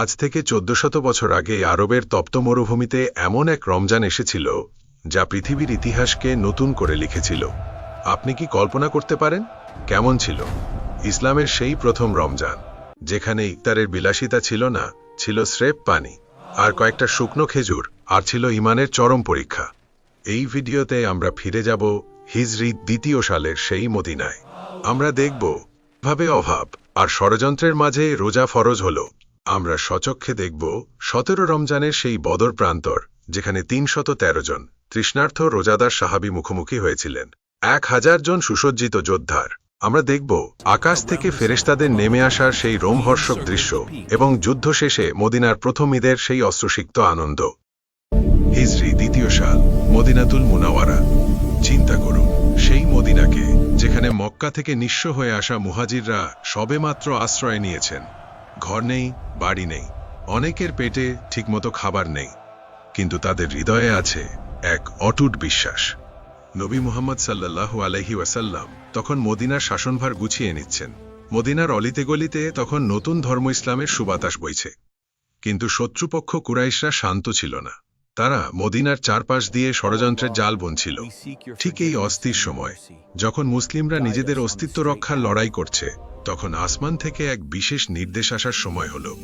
আজ থেকে চোদ্দশত বছর আগে আরবের তপ্ত মরুভূমিতে এমন এক রমজান এসেছিল, যা পৃথিবীর ইতিহাসকে নতুন করে লিখেছিল। আপনি কি কল্পনা করতে পারেন? কেমন ছিল? ইসলামের সেই প্রথম রমজান, যেখানে ইফতারের বিলাসিতা ছিল না, ছিল স্রেফ পানি, আর কয়েকটা শুকনো খেজুর, আর ছিল ইমানের চরম পরীক্ষা। এই ভিডিওতে আমরা ফিরে যাব হিজরি দ্বিতীয় সালের সেই মদিনায়। আমরা দেখব ভাবে অভাব আর ষড়যন্ত্রের মাঝে রোজা ফরজ হল আমরা সচক্ষে দেখব সতেরো রমজানের সেই বদর প্রান্তর, যেখানে তিনশত তেরো জন, তৃষ্ণার্থ রোজাদার সাহাবি মুখোমুখি হয়েছিলেন। এক হাজার জন সুসজ্জিত যোদ্ধার। আমরা দেখব আকাশ থেকে ফেরেশতাদের নেমে আসার সেই রোমহর্ষক দৃশ্য এবং যুদ্ধ শেষে মদিনার প্রথম ঈদের সেই অস্ত্রসিক্ত আনন্দ। হিজরি, দ্বিতীয় সাল, মদিনাতুল মুনাওয়ারা। চিন্তা করুন, সেই মদিনাকে, যেখানে মক্কা থেকে নিঃস্ব হয়ে আসা মুহাজিররা সবেমাত্র আশ্রয় নিয়েছেন। ঘর নেই, বাড়ি নেই, অনেকের পেটে ঠিকমতো খাবার নেই, কিন্তু তাদের হৃদয়ে আছে এক অটুট বিশ্বাস। নবী মুহাম্মদ সাল্লাল্লাহু আলহি ওয়াসাল্লাম তখন মদিনার শাসনভার গুছিয়ে নিচ্ছেন। মদিনার অলিতে গলিতে তখন নতুন ধর্ম ইসলামের সুবাতাস বইছে। কিন্তু শত্রুপক্ষ কুরাইশরা শান্ত ছিল না। তারা মদিনার চারপাশ দিয়ে ষড়যন্ত্রের জাল বুনছিল। ঠিক এই অস্থির সময়, যখন মুসলিমরা নিজেদের অস্তিত্ব রক্ষার লড়াই করছে তখন আসমান থেকে এক বিশেষ নির্দেশ আসার সময় হল।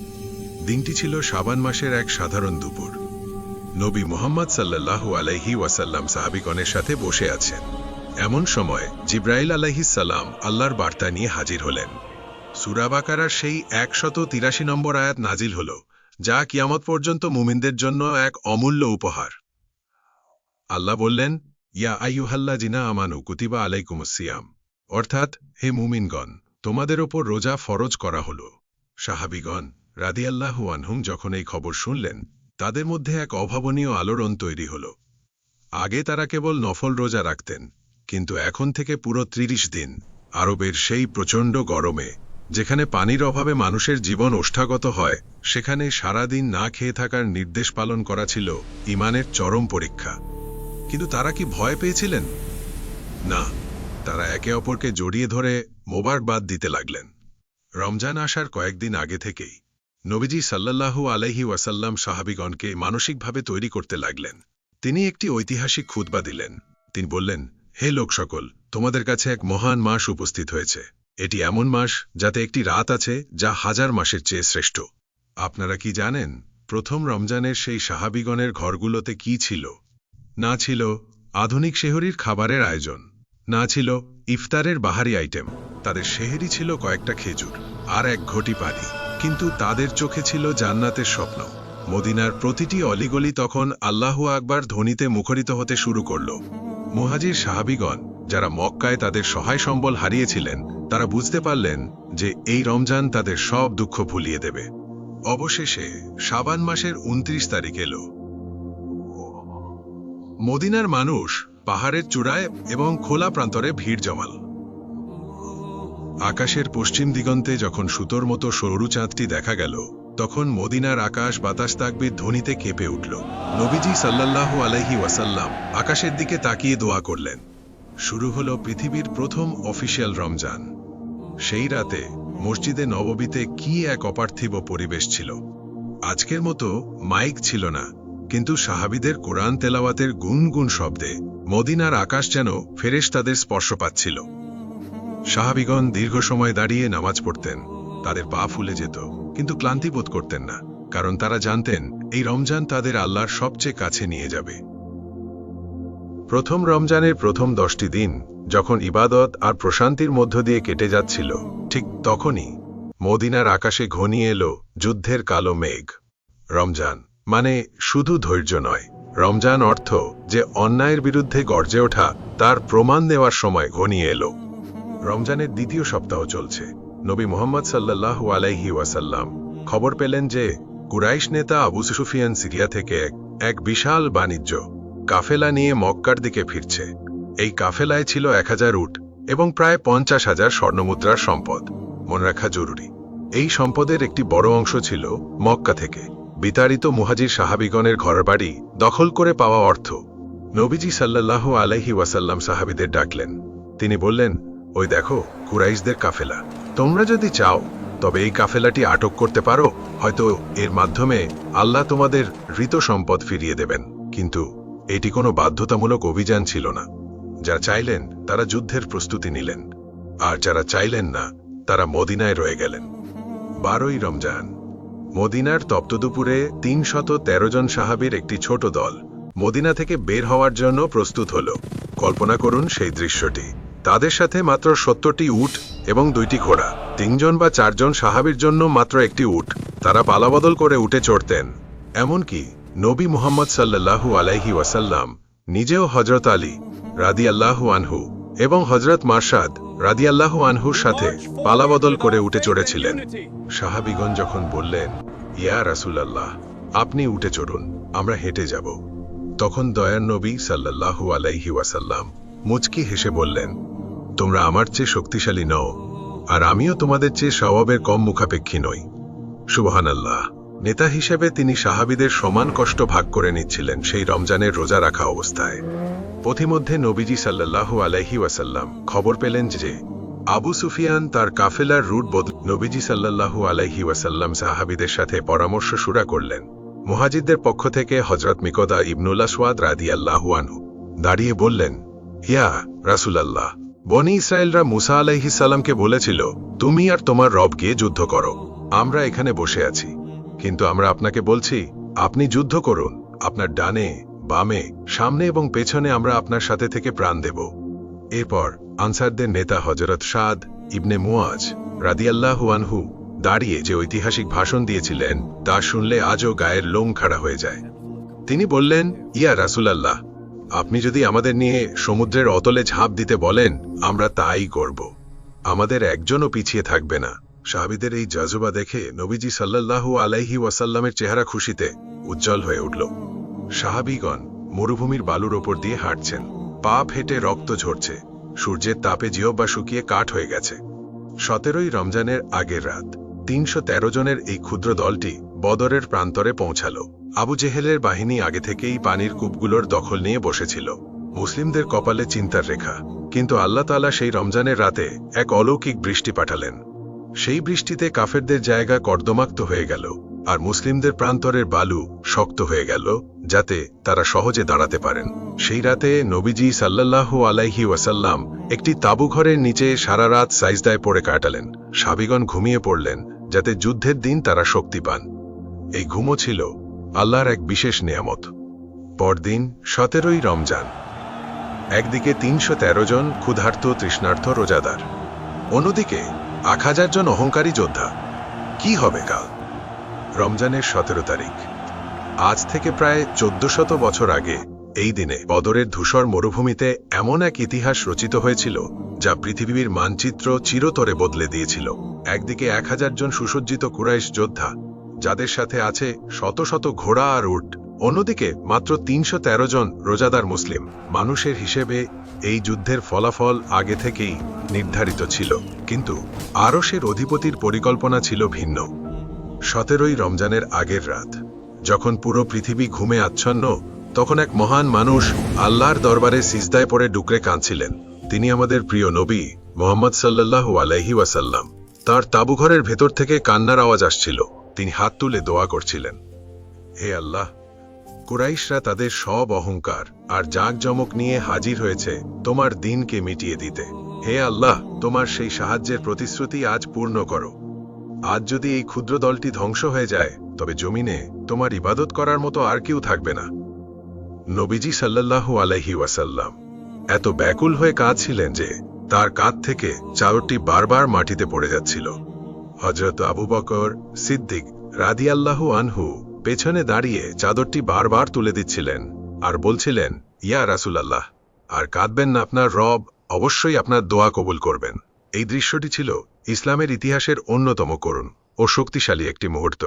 দিনটি ছিল শাবান মাসের এক সাধারণ দুপুর। নবী মোহাম্মদ সাল্লাল্লাহু আলাইহি ওয়াসাল্লাম সাহাবিগণের সাথে বসে আছেন। এমন সময় জিব্রাইল সালাম আল্লাহর বার্তা নিয়ে হাজির হলেন। সুরাবাকারার সেই একশত তিরাশি নম্বর আয়াত নাজিল হল, যা কিয়ামত পর্যন্ত মুমিনদের জন্য এক অমূল্য উপহার। আল্লাহ বললেন, ইয়া আইয়ুহাল্লা জিনা আমানু কুতিবা আলাইকুমুসিয়াম অর্থাৎ, হে মুমিনগণ তোমাদের ওপর রোজা ফরজ করা হল। সাহাবিগণ রাদিয়াল্লাহু আনহুম যখন এই খবর শুনলেন, তাদের মধ্যে এক অভাবনীয় আলোড়ন তৈরি হল। আগে তারা কেবল নফল রোজা রাখতেন, কিন্তু এখন থেকে পুরো ত্রিশ দিন আরবের সেই প্রচণ্ড গরমে, যেখানে পানির অভাবে মানুষের জীবন ওষ্ঠাগত হয়, সেখানে সারাদিন না খেয়ে থাকার নির্দেশ পালন করা ছিল ইমানের চরম পরীক্ষা। কিন্তু তারা কি ভয় পেয়েছিলেন? তারা একে অপরকে জড়িয়ে ধরে মোবারকবাদ দিতে লাগলেন। রমজান আসার কয়েকদিন আগে থেকেই নবীজি সাল্লাল্লাহু আলাইহি ওয়াসাল্লাম সাহাবিগণকে মানসিকভাবে তৈরি করতে লাগলেন। তিনি একটি ঐতিহাসিক খুতবা দিলেন। তিনি বললেন, হে লোক সকল, তোমাদের কাছে এক মহান মাস উপস্থিত হয়েছে। এটি এমন মাস যাতে একটি রাত আছে যা হাজার মাসের চেয়ে শ্রেষ্ঠ। আপনারা কি জানেন প্রথম রমজানের সেই সাহাবিগণের ঘরগুলোতে কি ছিল? না ছিল আধুনিক শেহরির খাবারের আয়োজন। না ছিল ইফতারের বাহারি আইটেম। তাদের শেহরি ছিল কয়েকটা খেজুর আর এক ঘটি পানি। কিন্তু তাদের চোখে ছিল জান্নাতের স্বপ্ন। মদিনার প্রতিটি অলিগলি তখন আল্লাহু আকবার ধ্বনিতে মুখরিত হতে শুরু করল। মুহাজির সাহাবিগণ, যারা মক্কায় তাদের সহায় সম্বল হারিয়েছিলেন, তারা বুঝতে পারলেন যে এই রমজান তাদের সব দুঃখ ভুলিয়ে দেবে। অবশেষে সাবান মাসের উনত্রিশ তারিখ এলো। মদিনার মানুষ পাহাড়ের চূড়ায় এবং খোলা প্রান্তরে ভিড় জমাল। আকাশের পশ্চিম দিগন্তে যখন সুতোর মতো সরু চাঁদটি দেখা গেল, তখন মদিনার আকাশ বাতাস তাকবির ধ্বনিতে কেঁপে উঠল। নবীজি সাল্লাল্লাহু আলাইহি ওয়াসাল্লাম আকাশের দিকে তাকিয়ে দোয়া করলেন, শুরু হলো পৃথিবীর প্রথম অফিসিয়াল রমজান। সেই রাতে মসজিদে নববীতে কি এক অপার্থিব পরিবেশ ছিল? আজকের মতো মাইক ছিল না কিন্তু সাহাবিদের কোরআন তেলাওয়াতের গুনগুন শব্দে মদিনার আকাশ যেন ফেরেশ তাদের স্পর্শ পাচ্ছিল। সাহাবিগণ দীর্ঘ সময় দাঁড়িয়ে নামাজ পড়তেন, তাদের পা ফুলে যেত, কিন্তু ক্লান্তি বোধ করতেন না, কারণ তারা জানতেন এই রমজান তাদের আল্লাহর সবচেয়ে কাছে নিয়ে যাবে। প্রথম রমজানের প্রথম দশটি দিন যখন ইবাদত আর প্রশান্তির মধ্য দিয়ে কেটে যাচ্ছিল, ঠিক তখনই মদিনার আকাশে ঘনিয়ে এলো যুদ্ধের কালো মেঘ। রমজান মানে শুধু ধৈর্য নয়। রমজান অর্থ যে অন্যায়ের বিরুদ্ধে গর্জে ওঠা, তার প্রমাণ দেওয়ার সময় ঘনিয়ে এলো। রমজানের দ্বিতীয় সপ্তাহ চলছে। নবী মোহাম্মদ সাল্লাল্লাহু আলাইহি ওয়াসাল্লাম খবর পেলেন যে কুরাইশ নেতা আবু সুফিয়ান সিরিয়া থেকে এক বিশাল বাণিজ্য কাফেলা নিয়ে মক্কার দিকে ফিরছে। এই কাফেলায় ছিল এক হাজার উট এবং প্রায় পঞ্চাশ হাজার স্বর্ণমুদ্রার সম্পদ। মনে রাখা জরুরি, এই সম্পদের একটি বড় অংশ ছিল মক্কা থেকে। বিতাড়িত মুহাজির সাহাবিগণের ঘরবাড়ি দখল করে পাওয়া অর্থ। নবীজি সাল্লাল্লাহু আলাইহি ওয়াসাল্লাম সাহাবিদের ডাকলেন। তিনি বললেন, ওই দেখো, কুরাইশদের কাফেলা। তোমরা যদি চাও, তবে এই কাফেলাটি আটক করতে পারো, হয়তো এর মাধ্যমে আল্লাহ তোমাদের ঋত সম্পদ ফিরিয়ে দেবেন। কিন্তু এটি কোনো বাধ্যতামূলক অভিযান ছিল না। যারা চাইলেন, তারা যুদ্ধের প্রস্তুতি নিলেন। আর যারা চাইলেন না, তারা মদিনায় রয়ে গেলেন। বারোই রমজান। মদিনার তপ্তদুপুরে তিন শত তেরো জন সাহাবীর একটি ছোট দল মদিনা থেকে বের হওয়ার জন্য প্রস্তুত হল। কল্পনা করুন সেই দৃশ্যটি। তাদের সাথে মাত্র সত্তরটি উট এবং দুইটি ঘোড়া। তিনজন বা চারজন সাহাবীর জন্য মাত্র একটি উট। তারা পালাবদল করে উঠে চড়তেন। এমনকি নবী মুহাম্মদ সাল্লাল্লাহু আলাইহি ওয়াসাল্লাম নিজেও হজরত আলী রাদি আল্লাহু আনহু এবং হজরত মার্শাদ রাদি আল্লাহু আনহুর সাথে পালাবদল করে উঠে চড়েছিলেন। সাহাবিগণ যখন বললেন ইয়া রাসূলাল্লাহ, আপনি উঠে চড়ুন, আমরা হেঁটে যাব। তখন দয়ার নবী সাল্লাল্লাহু আলাইহি ওয়াসাল্লাম মুচকি হেসে বললেন, তোমরা আমার চেয়ে শক্তিশালী নও, আর আমিও তোমাদের চেয়ে স্বভাবের কম মুখাপেক্ষী নই। সুবহানাল্লাহ, নেতা হিসেবে তিনি সাহাবিদের সমান কষ্ট ভাগ করে নিচ্ছিলেন সেই রমজানের রোজা রাখা অবস্থায়। পথিমধ্যে নবীজি সাল্লাল্লাহু আলাইহি ওয়াসাল্লাম খবর পেলেন যে আবু সুফিয়ান তার কাফেলার রুট বদল নবীজি সাল্লাল্লাহু আলাইহি ওয়াসাল্লাম সাহাবিদের সাথে পরামর্শ সুরা করলেন। মুহাজিদদের পক্ষ থেকে হজরত মিকদা ইবনুল্লা সোয়াদ রাদি আল্লাহু আনহু দাঁড়িয়ে বললেন, ইয়া রাসুলাল্লাহ, বনি ইসরায়েলরা মুসা আলাইহি সাল্লামকে বলেছিল, তুমি আর তোমার রব গিয়ে যুদ্ধ করো, আমরা এখানে বসে আছি। কিন্তু আমরা আপনাকে বলছি, আপনি যুদ্ধ করুন, আপনার ডানে, বামে, সামনে এবং পেছনে আমরা আপনার সাথে থেকে প্রাণ দেব। এরপর আনসারদের নেতা হজরত সাদ ইবনে মুয়াজ রাদিয়াল্লাহু আনহু দাঁড়িয়ে যে ঐতিহাসিক ভাষণ দিয়েছিলেন, তা শুনলে আজও গায়ের লোম খাড়া হয়ে যায়। তিনি বললেন, ইয়া রাসুলাল্লাহ, আপনি যদি আমাদের নিয়ে সমুদ্রের অতলে ঝাঁপ দিতে বলেন, আমরা তাই করব। আমাদের একজনও পিছিয়ে থাকবে না। সাহাবিদের এই জজবা দেখে নবীজি সাল্লাল্লাহু আলাইহি ওয়াসাল্লামের চেহারা খুশিতে উজ্জ্বল হয়ে উঠল। সাহাবিগণ মরুভূমির বালুর ওপর দিয়ে হাঁটছেন। পা ফেটে রক্ত ঝরছে। সূর্যের তাপে জিহ্বা শুকিয়ে কাঠ হয়ে গেছে। সতেরোই রমজানের আগের রাত, তিনশো তেরো জনের এই ক্ষুদ্র দলটি বদরের প্রান্তরে পৌঁছাল। আবু জেহেলের বাহিনী আগে থেকেই পানির কূপগুলোর দখল নিয়ে বসেছিল। মুসলিমদের কপালে চিন্তার রেখা, কিন্তু আল্লাহ তালা সেই রমজানের রাতে এক অলৌকিক বৃষ্টি পাঠালেন। সেই বৃষ্টিতে কাফেরদের জায়গা কর্দমাক্ত হয়ে গেল। আর মুসলিমদের প্রান্তরের বালু শক্ত হয়ে গেল, যাতে তারা সহজে দাঁড়াতে পারেন। সেই রাতে নবীজি সাল্লাল্লাহু আলাইহি ওয়াসাল্লাম একটি তাবু ঘরের নিচে সারা রাত সাইজদায় পড়ে কাটালেন। সাবিগণ ঘুমিয়ে পড়লেন, যাতে যুদ্ধের দিন তারা শক্তি পান। এই ঘুমও ছিল আল্লাহর এক বিশেষ নিয়ামত। পরদিন সতেরোই রমজান। একদিকে তিনশো তেরো জন ক্ষুধার্ত তৃষ্ণার্থ রোজাদার। অন্যদিকে হাজার জন অহংকারী যোদ্ধা। কি হবে কাল? রমজানের সতেরো তারিখ। আজ থেকে প্রায় চোদ্দ শত বছর আগে এই দিনে বদরের ধূসর মরুভূমিতে এমন এক ইতিহাস রচিত হয়েছিল, যা পৃথিবীর মানচিত্র চিরতরে বদলে দিয়েছিল। একদিকে এক হাজার জন সুসজ্জিত কুরাইশ যোদ্ধা, যাদের সাথে আছে শত শত ঘোড়া আর উট। অন্যদিকে মাত্র তিনশো তেরো জন রোজাদার মুসলিম। মানুষের হিসেবে এই যুদ্ধের ফলাফল আগে থেকেই নির্ধারিত ছিল। কিন্তু আরশের অধিপতির পরিকল্পনা ছিল ভিন্ন। সতেরোই রমজানের আগের রাত। যখন পুরো পৃথিবী ঘুমে আচ্ছন্ন, তখন এক মহান মানুষ আল্লাহর দরবারে সিজদায় পড়ে ডুকরে কাঁদছিলেন। তিনি আমাদের প্রিয় নবী মোহাম্মদ সাল্লাল্লাহু আলাইহি ওয়াসাল্লাম। তার তাবুঘরের ভেতর থেকে কান্নার আওয়াজ আসছিল। তিনি হাত তুলে দোয়া করছিলেন। হে আল্লাহ, কুরাইশরা তাদের সব অহংকার আর জাঁকজমক নিয়ে হাজির হয়েছে তোমার দিনকে মিটিয়ে দিতে। হে আল্লাহ, তোমার সেই সাহায্যের প্রতিশ্রুতি আজ পূর্ণ করো। আজ যদি এই ক্ষুদ্র দলটি ধ্বংস হয়ে যায়, তবে জমিনে তোমার ইবাদত করার মতো আর কেউ থাকবে না। নবীজি সাল্লাল্লাহু আলাইহি ওয়াসাল্লাম এত ব্যাকুল হয়ে কাঁদছিলেন যে তার কাঁধ থেকে চাদরটি বারবার মাটিতে পড়ে যাচ্ছিল। হজরত আবু বকর সিদ্দিক রাদি রাদিয়াল্লাহু আনহু পেছনে দাঁড়িয়ে চাদরটি বারবার তুলে দিচ্ছিলেন আর বলছিলেন, ইয়া রাসুলাল্লাহ, আর কাঁদবেন না, আপনার রব অবশ্যই আপনার দোয়া কবুল করবেন। এই দৃশ্যটি ছিল ইসলামের ইতিহাসের অন্যতম করুণ ও শক্তিশালী একটি মুহূর্ত।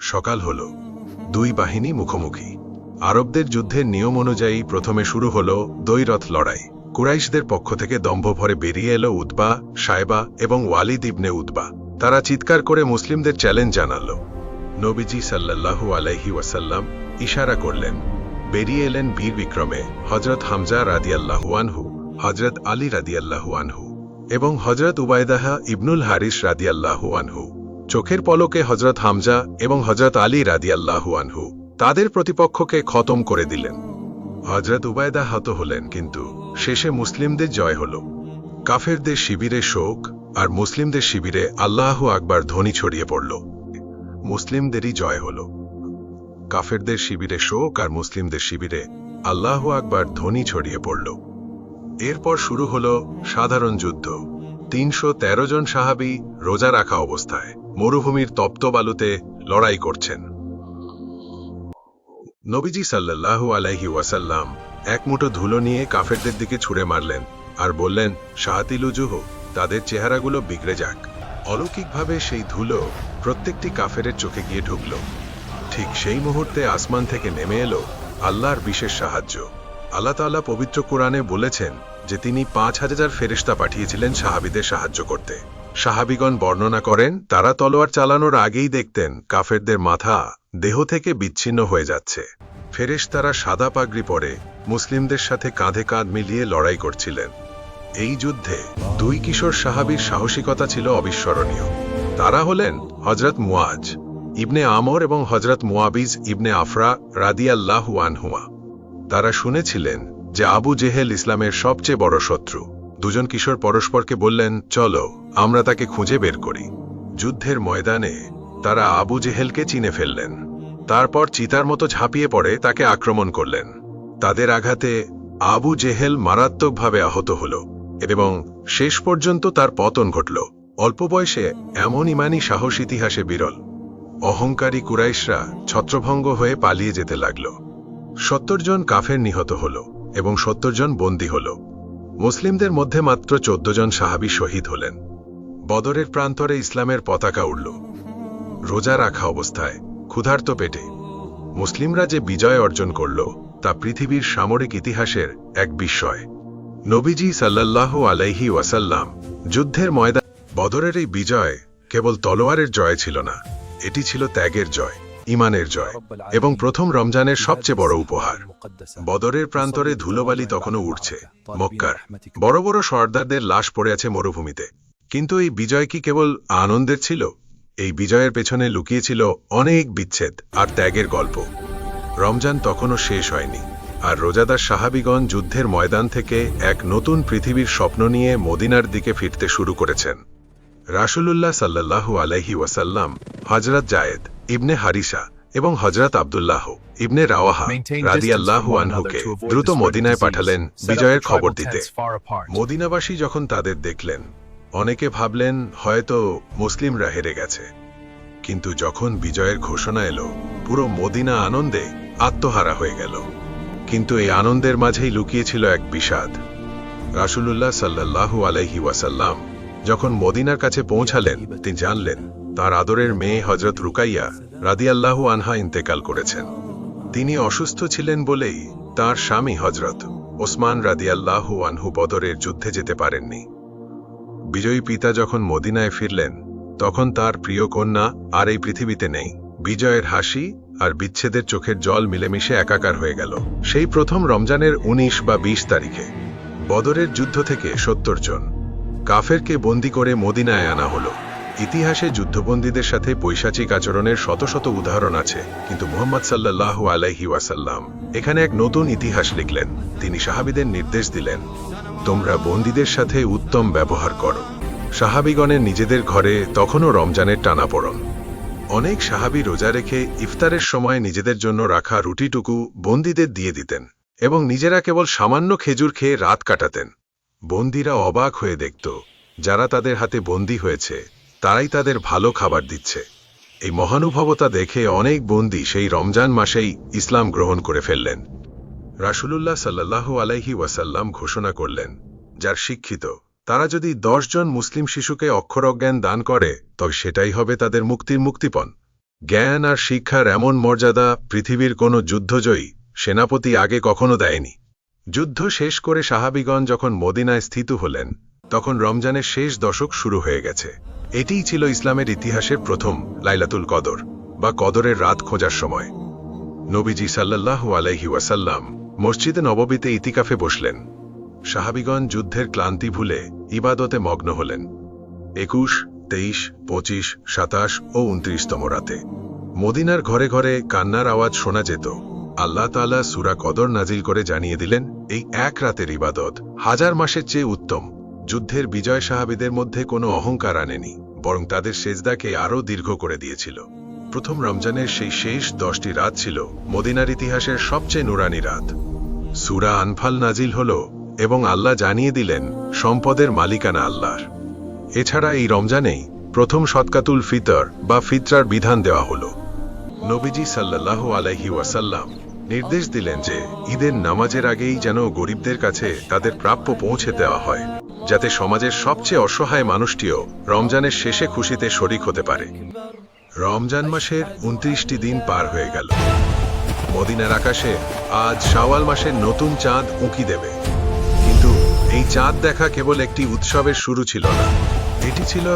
সকাল হল। দুই বাহিনী মুখোমুখি। আরবদের যুদ্ধের নিয়ম অনুযায়ী প্রথমে শুরু হল দৈরথ লড়াই। কুরাইশদের পক্ষ থেকে দম্ভ ভরে বেরিয়ে এলো উদ্বা সায়বা এবং ওয়ালিদ ইবনে উদ্বা তারা চিৎকার করে মুসলিমদের চ্যালেঞ্জ জানাল। নবীজি সাল্লাল্লাহু আলাইহি ওয়াসাল্লাম ইশারা করলেন, বেরিয়ে এলেন বীর বিক্রমে হজরত হামজা রাদিয়াল্লাহু আনহু হজরত আলী রাদিয়াল্লাহু আনহু। এবং হজরত উবায়দাহা ইবনুল হারিস রাদিয়াল্লাহু আনহু। চোখের পলকে হজরত হামজা এবং হজরত আলী রাদিয়াল্লাহু আনহু, তাদের প্রতিপক্ষকে খতম করে দিলেন। হজরত উবায়দা হত হলেন, কিন্তু শেষে মুসলিমদের জয় হল। কাফেরদের শিবিরে শোক আর মুসলিমদের শিবিরে আল্লাহ আকবার ধ্বনি ছড়িয়ে পড়ল। মুসলিমদেরই জয় হল। কাফেরদের শিবিরে শোক আর মুসলিমদের শিবিরে আল্লাহ আকবার ধ্বনি ছড়িয়ে পড়ল। এরপর শুরু হল সাধারণ যুদ্ধ। তিনশো তেরো জন সাহাবি রোজা রাখা অবস্থায় মরুভূমির তপ্ত বালুতে লড়াই করছেন। নবীজি সাল্লাল্লাহু আলাইহি ওয়াসাল্লাম এক মুঠো ধুলো নিয়ে কাফেরদের দিকে ছুঁড়ে মারলেন আর বললেন শাহাতিলুজুহ তাদের চেহারাগুলো বিগড়ে যাক। অলৌকিকভাবে সেই ধুলো প্রত্যেকটি কাফেরের চোখে গিয়ে ঢুকল। ঠিক সেই মুহূর্তে আসমান থেকে নেমে এলো আল্লাহর বিশেষ সাহায্য। আল্লাহ তাআলা পবিত্র কোরআনে বলেছেন যে তিনি পাঁচ হাজার ফেরেশতা পাঠিয়েছিলেন সাহাবিদের সাহায্য করতে। সাহাবিগণ বর্ণনা করেন, তারা তলোয়ার চালানোর আগেই দেখতেন কাফেরদের মাথা দেহ থেকে বিচ্ছিন্ন হয়ে যাচ্ছে। ফেরেশতারা সাদা পাগড়ি পরে মুসলিমদের সাথে কাঁধে কাঁধ মিলিয়ে লড়াই করছিলেন। এই যুদ্ধে দুই কিশোর সাহাবীর সাহসিকতা ছিল অবিস্মরণীয়। তারা হলেন হজরত মুয়াজ ইবনে আমর এবং হজরত মুয়াবিজ ইবনে আফরা রাদিয়াল্লাহু আনহুমা। তারা শুনেছিলেন যে আবু জেহেল ইসলামের সবচেয়ে বড় শত্রু। দুজন কিশোর পরস্পরকে বললেন, চলো, আমরা তাকে খুঁজে বের করি। যুদ্ধের ময়দানে তারা আবু জেহেলকে চিনে ফেললেন। তারপর চিতার মতো ঝাঁপিয়ে পড়ে তাকে আক্রমণ করলেন। তাদের আঘাতে আবু জেহেল মারাত্মকভাবে আহত হল এবং শেষ পর্যন্ত তার পতন ঘটল। অল্প বয়সে এমন ইমানি সাহস ইতিহাসে বিরল। অহংকারী কুরাইশরা ছত্রভঙ্গ হয়ে পালিয়ে যেতে লাগল। সত্তর জন কাফের নিহত হল। এবং সত্তর জন বন্দী হল। মুসলিমদের মধ্যে মাত্র চোদ্দ জন সাহাবি শহীদ হলেন। বদরের প্রান্তরে ইসলামের পতাকা উড়ল। রোজা রাখা অবস্থায়, ক্ষুধার্ত পেটে। মুসলিমরা যে বিজয় অর্জন করল, তা পৃথিবীর সামরিক ইতিহাসের এক বিস্ময়। নবীজি সাল্লাল্লাহ আলাইহি ওয়াসাল্লাম যুদ্ধের ময়দান বদরের এই বিজয় কেবল তলোয়ারের জয় ছিল না, এটি ছিল ত্যাগের জয়। ইমানের জয় এবং প্রথম রমজানের সবচেয়ে বড় উপহার। বদরের প্রান্তরে ধুলোবালি তখনও উঠছে মক্কার। বড় বড় সর্দারদের লাশ পড়ে আছে মরুভূমিতে। কিন্তু এই বিজয় কি কেবল আনন্দের ছিল? এই বিজয়ের পেছনে লুকিয়েছিল অনেক বিচ্ছেদ আর ত্যাগের গল্প। রমজান তখনও শেষ হয়নি আর রোজাদার সাহাবিগণ যুদ্ধের ময়দান থেকে এক নতুন পৃথিবীর স্বপ্ন নিয়ে মদিনার দিকে ফিরতে শুরু করেছেন। রাসূলুল্লাহ সাল্লাল্লাহু আলাইহি ওয়াসাল্লাম হজরত জায়েদ ইবনে হারিসা এবং হজরত আব্দুল্লাহ ইবনে রাওয়াহা রাদিয়াল্লাহু আনহুকে দ্রুত মদিনায় পাঠালেন বিজয়ের খবর দিতে। মদিনাবাসী যখন তাদের দেখলেন অনেকে ভাবলেন হয়তো মুসলিমরা হেরে গেছে। কিন্তু যখন বিজয়ের ঘোষণা এলো পুরো মদিনা আনন্দে আত্মহারা হয়ে গেল। কিন্তু এই আনন্দের মাঝেই লুকিয়েছিল এক বিষাদ। রাসূলুল্লাহ সাল্লাল্লাহু আলাইহি ওয়াসাল্লাম যখন মদিনার কাছে পৌঁছালেন তিনি জানলেন তার আদরের মেয়ে হজরত রুকাইয়া রাদিয়াল্লাহু আনহা ইন্তেকাল করেছেন। তিনি অসুস্থ ছিলেন বলেই তার স্বামী হজরত ওসমান রাদিয়াল্লাহু আনহু বদরের যুদ্ধে যেতে পারেননি। বিজয়ী পিতা যখন মদিনায় ফিরলেন, তখন তার প্রিয় কন্যা আর এই পৃথিবীতে নেই। বিজয়ের হাসি আর বিচ্ছেদের চোখের জল মিলেমিশে একাকার হয়ে গেল। সেই প্রথম রমজানের ১৯ বা ২০ তারিখে বদরের যুদ্ধ থেকে সত্তর জন কাফেরকে বন্দি করে মদিনায় আনা হলো। ইতিহাসে যুদ্ধবন্দীদের সাথে পৈশাচিক আচরণের শত শত উদাহরণ আছে, কিন্তু মোহাম্মদ সাল্লাল্লাহু আলাইহি ওয়াসাল্লাম এখানে এক নতুন ইতিহাস লিখলেন। তিনি সাহাবিদের নির্দেশ দিলেন, তোমরা বন্দীদের সাথে উত্তম ব্যবহার করো। সাহাবিগণের নিজেদের ঘরে তখনও রমজানের টানাপড়ন অনেক সাহাবি রোজা রেখে ইফতারের সময় নিজেদের জন্য রাখা রুটিটুকু বন্দীদের দিয়ে দিতেন এবং নিজেরা কেবল সামান্য খেজুর খেয়ে রাত কাটাতেন। বন্দীরা অবাক হয়ে দেখত, যারা তাদের হাতে বন্দী হয়েছে তারাই তাদের ভালো খাবার দিচ্ছে। এই মহানুভবতা দেখে অনেক বন্দী সেই রমজান মাসেই ইসলাম গ্রহণ করে ফেললেন। রাসূলুল্লাহ সাল্লাল্লাহু আলাইহি ওয়াসাল্লাম ঘোষণা করলেন, যার শিক্ষিত, তারা যদি জন মুসলিম শিশুকে অক্ষরজ্ঞান দান করে, তবে সেটাই হবে তাদের মুক্তির মুক্তিপণ। জ্ঞান আর শিক্ষার এমন মর্যাদা পৃথিবীর কোনো যুদ্ধজয়ী, সেনাপতি আগে কখনো দেয়নি। যুদ্ধ শেষ করে সাহাবিগণ যখন মদিনায় স্থিত হলেন তখন রমজানের শেষ দশক শুরু হয়ে গেছে। এটিই ছিল ইসলামের ইতিহাসের প্রথম লাইলাতুল কদর বা কদরের রাত খোঁজার সময়। নবীজি সাল্লাল্লাহু আলাইহি ওয়াসাল্লাম মসজিদে নববীতে ইতিকাফে বসলেন। সাহাবিগণ যুদ্ধের ক্লান্তি ভুলে ইবাদতে মগ্ন হলেন। একুশ, তেইশ, পঁচিশ, সাতাশ ও উনত্রিশতম রাতে। মদিনার ঘরে ঘরে কান্নার আওয়াজ শোনা যেত। আল্লাহ তাআলা সুরা কদর নাজিল করে জানিয়ে দিলেন, এই এক রাতের ইবাদত হাজার মাসের চেয়ে উত্তম। যুদ্ধের বিজয় সাহাবিদের মধ্যে কোনো অহংকার আনেনি, বরং তাদের সেজদাকে আরও দীর্ঘ করে দিয়েছিল। প্রথম রমজানের সেই শেষ দশটি রাত ছিল মদিনার ইতিহাসের সবচেয়ে নুরানি রাত। সুরা আনফাল নাজিল হল এবং আল্লাহ জানিয়ে দিলেন, সম্পদের মালিকানা আল্লাহর। এছাড়া এই রমজানেই প্রথম সৎকাতুল ফিতর বা ফিতরার বিধান দেওয়া হল। নবীজি সাল্লাল্লাহু আলাইহি ওয়াসাল্লাম নির্দেশ দিলেন যে ঈদের নামাজের আগেই যেন গরিবদের কাছে তাদের প্রাপ্য পৌঁছে দেওয়া হয়। যাতে সমাজের সবচেয়ে অসহায় মানুষটিও রমজানের শেষে খুশিতে শরিক হতে পারে। রমজান মাসের উনত্রিশটি দিন পার হয়ে গেল। মদিনার আকাশে আজ শাওয়াল মাসের নতুন চাঁদ উঁকি দেবে। কিন্তু এই চাঁদ দেখা কেবল একটি উৎসবের শুরু ছিল না। এটি ছিল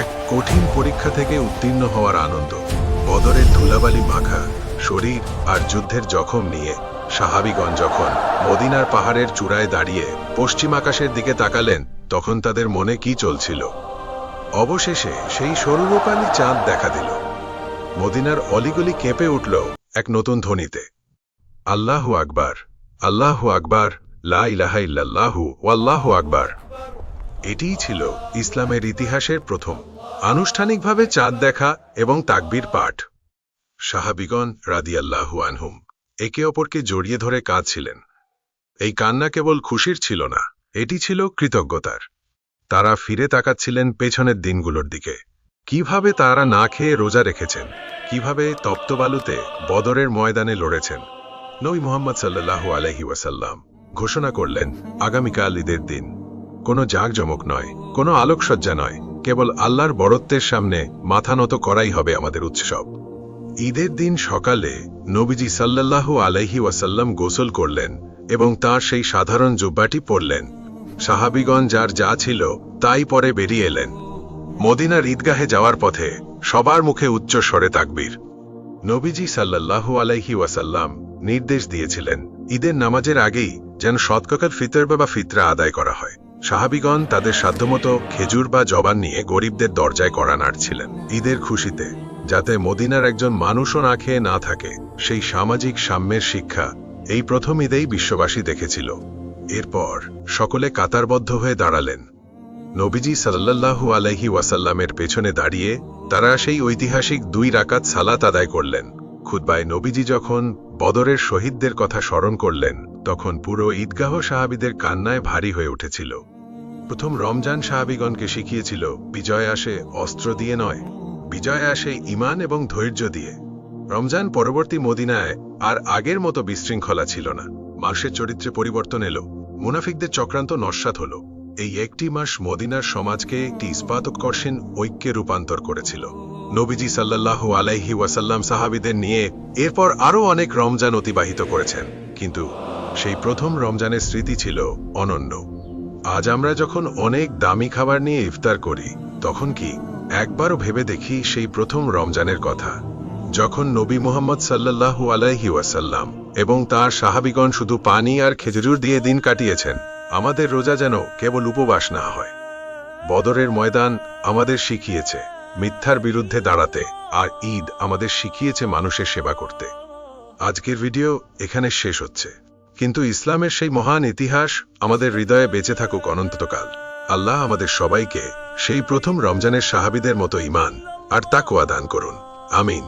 এক কঠিন পরীক্ষা থেকে উত্তীর্ণ হওয়ার আনন্দ। বদরের ধুলাবালি মাখা, শরীর আর যুদ্ধের জখম নিয়ে সাহাবিগণ যখন মদিনার পাহাড়ের চূড়ায় দাঁড়িয়ে পশ্চিম আকাশের দিকে তাকালেন, তখন তাদের মনে কি চলছিল? অবশেষে সেই সরুরূপালী চাঁদ দেখা দিল। মদিনার অলিগলি কেঁপে উঠল এক নতুন ধ্বনিতে। আল্লাহু আকবার, আল্লাহ আকবার, লা ইলাহা ইল্লাল্লাহু ওয়াল্লাহু আকবার। এটিই ছিল ইসলামের ইতিহাসের প্রথম আনুষ্ঠানিকভাবে চাঁদ দেখা এবং তাকবির পাঠ। সাহাবিগণ রাদিয়াল্লাহু আনহুম। একে অপরকে জড়িয়ে ধরে কাঁদছিলেন। এই কান্না কেবল খুশির ছিল না, এটি ছিল কৃতজ্ঞতার। তারা ফিরে তাকাচ্ছিলেন পেছনের দিনগুলোর দিকে। কীভাবে তারা না খেয়ে রোজা রেখেছেন? কীভাবে তপ্তবালুতে বদরের ময়দানে লড়েছেন? নবী মোহাম্মদ সাল্লাল্লাহু আলহি ওয়াসাল্লাম ঘোষণা করলেন, আগামীকাল ঈদের দিন। কোনো জাঁকজমক নয়, কোনো আলোকসজ্জা নয়, কেবল আল্লাহর বড়ত্বের সামনে মাথা নত করাই হবে আমাদের উৎসব। ঈদের দিন সকালে নবীজি সাল্লাল্লাহু আলাইহি ওয়াসাল্লাম গোসল করলেন এবং তার সেই সাধারণ জুব্বাটি পরলেন। সাহাবিগণ যার যা ছিল তাই পরে বেরিয়ে এলেন। মদিনার ঈদগাহে যাওয়ার পথে সবার মুখে উচ্চ স্বরে তাকবীর। নবীজি সাল্লাল্লাহু আলাইহি ওয়াসাল্লাম নির্দেশ দিয়েছিলেন, ঈদের নামাজের আগেই যেন শতককার ফিতর বা ফিতরা আদায় করা হয়। সাহাবিগণ তাদের সাধ্যমতো খেজুর বা জবান নিয়ে গরিবদের দরজায় করা নাড়ছিলেন। ঈদের খুশিতে যাতে মদিনার একজন মানুষও না খেয়ে না থাকে, সেই সামাজিক সাম্যের শিক্ষা এই প্রথম ঈদেই বিশ্ববাসী দেখেছিল। এরপর সকলে কাতারবদ্ধ হয়ে দাঁড়ালেন। নবীজি সাল্লাল্লাহু আলাইহি ওয়াসাল্লামের পেছনে দাঁড়িয়ে তারা সেই ঐতিহাসিক দুই রাকাত সালাত আদায় করলেন। খুদ্বায় নবীজি যখন বদরের শহীদদের কথা স্মরণ করলেন, তখন পুরো ঈদগাহ সাহাবিদের কান্নায় ভারী হয়ে উঠেছিল। প্রথম রমজান সাহাবিগণকে শিখিয়েছিল, বিজয় আসে অস্ত্র দিয়ে নয় বিজয় আসে ইমান এবং ধৈর্য দিয়ে। রমজান পরবর্তী মদিনায় আর আগের মতো বিশৃঙ্খলা ছিল না। মানুষের চরিত্রে পরিবর্তন এলো। মুনাফিকদের চক্রান্ত নস্বাত হল। এই একটি মাস মদিনার সমাজকে একটি ইস্পাতকর্ষীন ঐক্যে রূপান্তর করেছিল। নবীজি সাল্লাল্লাহু আলাইহি ওয়াসাল্লাম সাহাবিদের নিয়ে এরপর আরও অনেক রমজান অতিবাহিত করেছেন। কিন্তু সেই প্রথম রমজানের স্মৃতি ছিল অনন্য। আজ আমরা যখন অনেক দামি খাবার নিয়ে ইফতার করি, তখন কি একবারও ভেবে দেখি সেই প্রথম রমজানের কথা, যখন নবী মোহাম্মদ সাল্লাল্লাহু আলাইহি ওয়াসাল্লাম এবং তার সাহাবিগণ শুধু পানি আর খেজুর দিয়ে দিন কাটিয়েছেন, আমাদের রোজা যেন কেবল উপবাস না হয়। বদরের ময়দান আমাদের শিখিয়েছে মিথ্যার বিরুদ্ধে দাঁড়াতে আর ঈদ আমাদের শিখিয়েছে মানুষের সেবা করতে। আজকের ভিডিও এখানে শেষ হচ্ছে। কিন্তু ইসলামের সেই মহান ইতিহাস আমাদের হৃদয়ে বেঁচে থাকুক অনন্তকাল। আল্লাহ আমাদের সবাইকে সেই প্রথম রমজানের সাহাবিদের মতো ইমান আর তাকুয়া দান করুন। আমিন।